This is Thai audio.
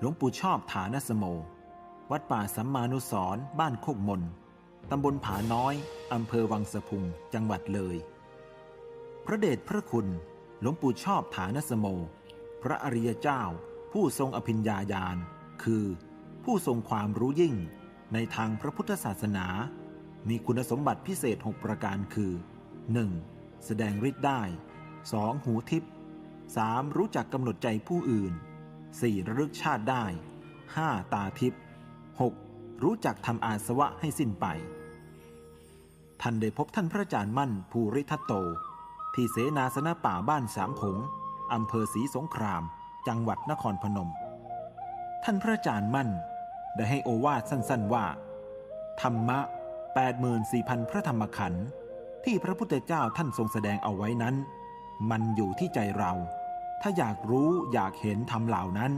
หลวงปู่ชอบฐานสโม วัดป่าสัมมานุสรบ้านโคกมน ตำบลผาน้อย อำเภอวังสะพุง จังหวัดเลย พระเดชพระคุณ หลวงปู่ชอบฐานสโม พระอริยเจ้า ผู้ทรงอภิญญาญาณ คือ ผู้ทรงความรู้ยิ่ง ในทางพระพุทธศาสนา มีคุณสมบัติพิเศษ 6 ประการคือ 1. แสดงฤทธิ์ได้ 2. หูทิพย์ 3. รู้จักกำหนดใจผู้อื่น 4. ระลึกชาติได้ 5. ตาทิพย์ 6. รู้จักทำอาสวะให้สิ้นไป ท่านได้พบท่านพระอาจารย์มั่นภูริทัตโต ที่เสนาสนะป่าบ้านสามขงอำเภอศรีสงคราม จังหวัดนครพนม ท่านพระอาจารย์มั่นได้ให้โอวาทสั้นๆว่า ธรรมะ 84,000 พระธรรมขันธ์ที่พระพุทธเจ้าท่านทรงแสดงเอาไว้นั้น มันอยู่ที่ใจเรา ถ้าอยากรู้อยากเห็นธรรมเหล่านั้น